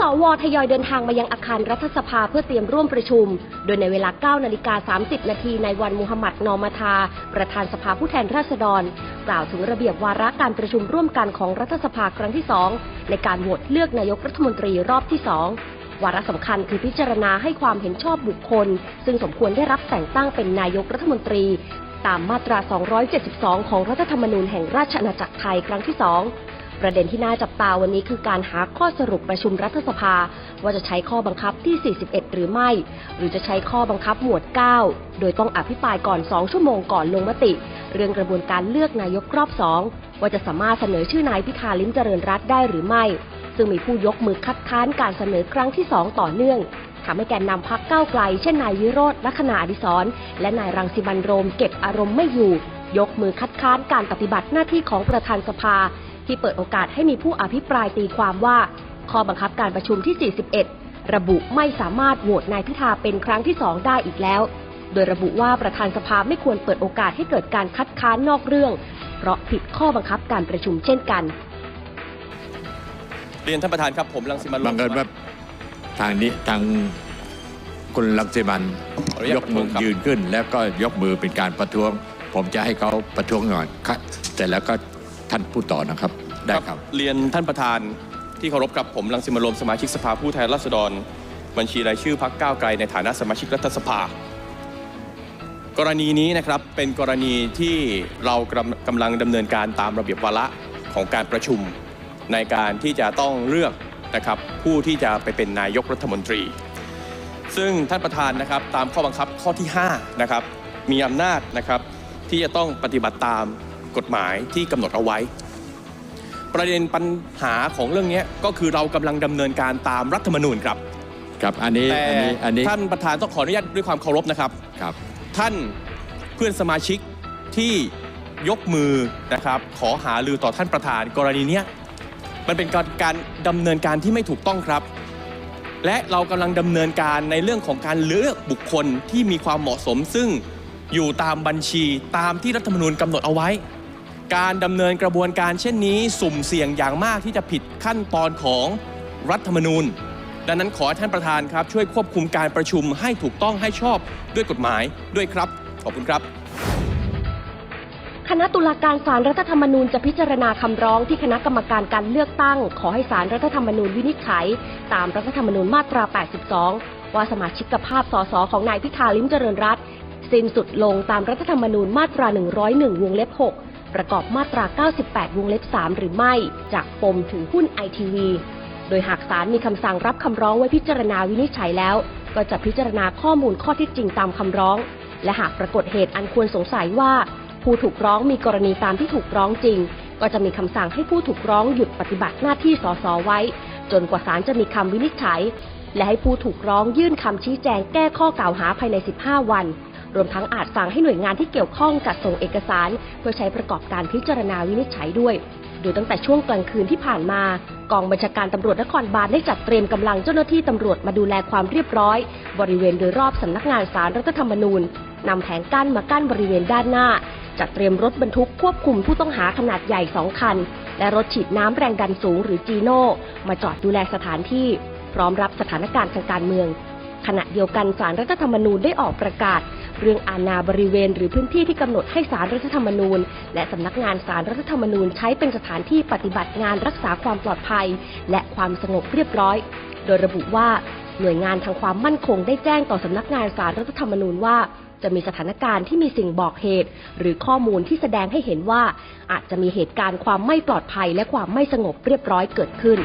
สวทยอยเดินทางมายังอาคารรัฐสภาเพื่อเตรียมร่วมประชุม โดยในเวลา 9 นาฬิกา 30 นาทีในวันมูฮัมหมัดนอมาทา ประธานสภาผู้แทนราษฎร กล่าวถึงระเบียบวาระการประชุมร่วมกันของรัฐสภาครั้งที่ 2 ในการโหวตเลือกนายกรัฐมนตรีรอบที่ 2วาระสำคัญคือพิจารณาให้ความเห็นชอบบุคคล ซึ่งสมควรได้รับแต่งตั้งเป็นนายกรัฐมนตรี ตามมาตรา 272 ของรัฐธรรมนูญแห่งราชอาณาจักรไทยครั้งที่2 ประเด็นที่น่าจับตาวันนี้คือการหาข้อสรุปประชุมรัฐสภา ว่าจะใช้ข้อบังคับที่ 41 หรือไม่ หรือจะใช้ข้อบังคับหมวด 9 โดยต้องอภิปรายก่อน 2 ชั่วโมงก่อนลงมติ เรื่องกระบวนการเลือกนายกรอบ 2 ว่าจะสามารถเสนอชื่อนายพิธาลิ้มเจริญรัตได้หรือไม่ ซึ่งมีผู้ยกมือคัดค้านการเสนอครั้งที่ 2 ต่อเนื่องทำให้แกนนำพักก้าวไกล เช่นนายวิโรธลักษณะอดิศรและนายรังสิมันโรมเก็บอารมณ์ไม่อยู่ ยกมือคัดค้านการปฏิบัติหน้าที่ของประธานสภา ที่เปิดโอกาสให้มีผู้อภิปรายตีความว่า ข้อบังคับการประชุมที่ 41 ระบุไม่สามารถโหวตนายพิธาเป็นครั้งที่2ได้อีกแล้ว โดยระบุว่าประธานสภาไม่ควรเปิดโอกาสให้เกิดการคัดค้านนอกเรื่อง เพราะผิดข้อบังคับการประชุมเช่นกัน เรียนท่านประธานครับผมรังสิมันต์โรบังเอิญว่าทางนี้ทางคุณลังสิมันต์ขออนุญาตยกมือประท้วงครับยืนขึ้น แล้วก็ยกมือเป็นการประท้วง ผมจะให้เขาประท้วงก่อนครับแต่แล้วก็ ท่านพูดต่อนะครับ ได้ครับ เรียนท่านประธานที่เคารพครับผมรังสิมันต์โรมสมาชิกสภาผู้แทนราษฎร บัญชีรายชื่อพักก้าวไกลในฐานะสมาชิกรัฐสภา กรณีนี้นะครับเป็นกรณีที่เรากำกำลังดำเนินการตามระเบียบวาระของการประชุม ในการที่จะต้องเลือกนะครับผู้ที่จะไปเป็นนายกรัฐมนตรี ซึ่งท่านประธานนะครับตามข้อบังคับข้อที่5นะครับมีอำนาจนะครับที่จะต้องปฏิบัติตาม กฎหมายที่กำหนดเอาไว้ ประเด็นปัญหาของเรื่องนี้ก็คือเรากำลังดำเนินการตามรัฐธรรมนูญครับครับอันนี้แต่อันนี้อันนี้ท่านประธานต้องขออนุญาตด้วยความเคารพนะครับครับ ท่านเพื่อนสมาชิกที่ยกมือนะครับ ขอหาลือต่อท่านประธานกรณีเนี้ยมันเป็นการการดำเนินการที่ไม่ถูกต้องครับ และเรากำลังดำเนินการในเรื่องของการเลือกบุคคลที่มีความเหมาะสม ซึ่งอยู่ตามบัญชีตามที่รัฐธรรมนูญกำหนดเอาไว้ การดำเนินกระบวนการเช่นนี้ สุ่มเสี่ยงอย่างมากที่จะผิดขั้นตอนของรัฐธรรมนูญ ดังนั้นขอให้ท่านประธานครับ ช่วยควบคุมการประชุมให้ถูกต้องให้ชอบด้วยกฎหมายด้วยครับ ขอบคุณครับ คณะตุลาการศาลรัฐธรรมนูญจะพิจารณาคำร้องที่คณะกรรมการการเลือกตั้ง ขอให้ศาลรัฐธรรมนูญวินิจฉัย ตามรัฐธรรมนูญมาตรา 82 ว่าสมาชิกภาพสสของนายพิธาลิ้มเจริญรัตน์สิ้นสุดลงตามรัฐธรรมนูญมาตรา 101 วงเล็บ 6 ประกอบมาตรา 98 วงเล็บ 3 หรือไม่ จากปมถือหุ้นไอทีวี โดยหากศาลมีคำสั่งรับคำร้องไว้พิจารณาวินิจฉัยแล้ว ก็จะพิจารณาข้อมูลข้อที่จริงตามคำร้อง และหากปรากฏเหตุอันควรสงสัยว่า ผู้ถูกร้องมีกรณีตามที่ถูกร้องจริง ก็จะมีคำสั่งให้ผู้ถูกร้องหยุดปฏิบัติหน้าที่สสไว้ จนกว่าศาลจะมีคำวินิจฉัย และให้ผู้ถูกร้องยื่นคำชี้แจงแก้ข้อกล่าวหาภายใน 15 วัน รวมทั้งอาจสั่งให้หน่วยงานที่เกี่ยวข้องจัดส่งเอกสาร เพื่อใช้ประกอบการพิจารณาวินิจฉัยด้วย โดยตั้งแต่ช่วงกลางคืนที่ผ่านมา กองบัญชาการตำรวจนครบาลได้จัดเตรียมกำลังเจ้าหน้าที่ตำรวจมาดูแลความเรียบร้อย บริเวณโดยรอบสำนักงานสารรัฐธรรมนูญนำแผงกั้นมากั้นบริเวณด้านหน้า จัดเตรียมรถบรรทุกควบคุมผู้ต้องหาขนาดใหญ่สองคัน และรถฉีดน้ำแรงดันสูงหรือจีโน่มาจอดดูแลสถานที่ พร้อมรับสถานการณ์ทางการเมือง ขณะเดียวกันสารรัฐธรรมนูญได้ออกประกาศ เรื่องอาณาบริเวณหรือพื้นที่ที่กำหนดให้สารรัฐธรรมนูญ และสำนักงานสารรัฐธรรมนูญใช้เป็นสถานที่ปฏิบัติงานรักษาความปลอดภัย และความสงบเรียบร้อย โดยระบุว่าหน่วยงานทางความมั่นคงได้แจ้งต่อสำนักงานสารรัฐธรรมนูญว่าจะมีสถานการณ์ที่มีสิ่งบอกเหตุ หรือข้อมูลที่แสดงให้เห็นว่า อาจจะมีเหตุการณ์ความไม่ปลอดภัย และความไม่สงบเรียบร้อยเกิดขึ้น